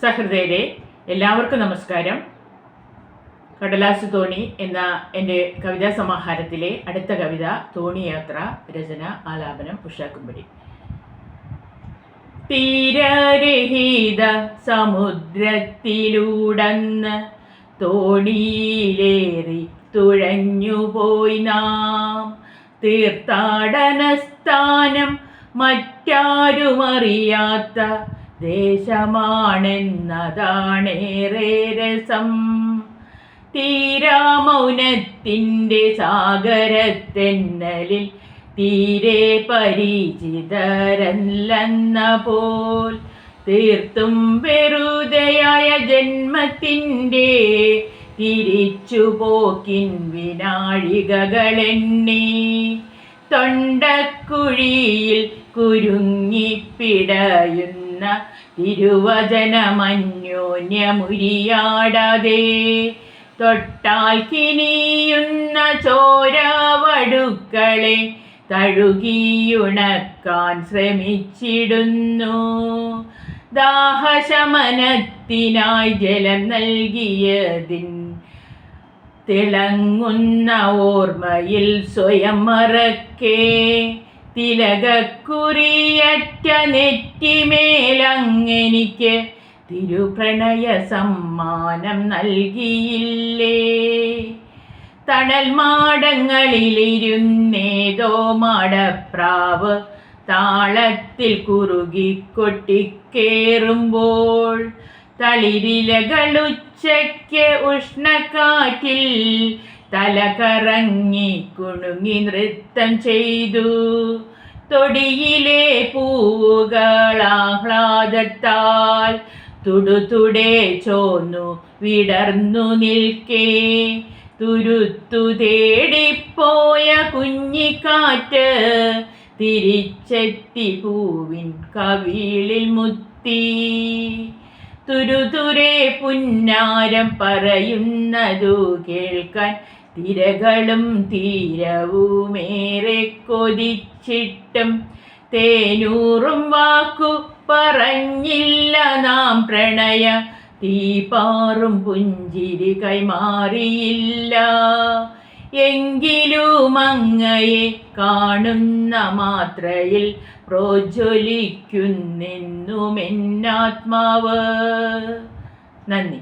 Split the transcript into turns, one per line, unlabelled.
സഹൃദയരെ എല്ലാവർക്കും നമസ്കാരം. കടലാസ് തോണി എന്ന എന്റെ കവിതാ സമാഹാരത്തിലെ അടുത്ത കവിത തോണിയാത്ര രചന ആലാപനം ഉഷാക്കുമ്പടി തീരരഹിത സമുദ്രത്തിലൂടന്ന് തോണിയിലേറി തുഴഞ്ഞുപോയി നാം. തീർത്ഥാടന സ്ഥാനം മറ്റാരുമറിയാത്ത ദേശമാണെന്നതാണേറെ രസം തീരാമൗനത്തിന്റെ സാഗരത്തെന്നലിൽ തീരെ പരിചിതരല്ലെന്ന പോൽ തീർത്തും വെറുതെയായ ജന്മത്തിന്റെ തിരിച്ചു പോക്കിൻ വിനാഴികകളെണ്ണി. തൊണ്ടക്കുഴിയിൽ കുരുങ്ങിപ്പിടയുന്ന തിരുവചനമന്യോന്യമുരിയാടാതെ തൊട്ടാൽ കിനിയുന്ന ചോരാവടുക്കളെ തഴുകിയുണക്കാൻ ശ്രമിച്ചിടുന്നു. ദാഹശമനത്തിനായി ജലം നൽകിയതിൻ തിളങ്ങുന്ന ഓർമ്മയിൽ സ്വയം മറക്കേ. തിലകക്കുറിയറ്റ നെറ്റിമേലങ്ങെനിക്ക് തിരുപ്രണയ സമ്മാനം നൽകിയില്ലേ? തണൽ മാടങ്ങളിലിരുന്നേതോ മാടപ്രാവ് താളത്തിൽ കുറുകി കൊട്ടിക്കേറുമ്പോൾ തളിരിലകളുച്ചയ്ക്ക് ഉഷ്ണക്കാറ്റിൽ തല കറങ്ങി കുണുങ്ങി നൃത്തം ചെയ്തു. തൊടിയിലെ പൂവുകളാഹ്ലാദത്താൽ തുടുതുടെ ചോന്നു വിടർന്നു നിൽക്കേ. തുരുത്തു തേടിപ്പോയ കുഞ്ഞിക്കാറ്റ് തിരിച്ചെത്തി പൂവിൻ കവിളിൽ മുത്തി. തുരുതുരെ പുന്നാരം പറയുന്നതു കേൾക്കാൻ തിരകളും തീരവുമേറെ കൊതിച്ചിട്ടും തേനൂറും വാക്കു പറഞ്ഞില്ല നാം പ്രണയ തീപാറും പുഞ്ചിരി കൈമാറിയില്ല. എങ്കിലും അങ്ങയെ കാണുന്ന മാത്രയിൽ പ്രോജ്വലിക്കുന്നെന്നുമെന്നാത്മാവ്. നന്ദി.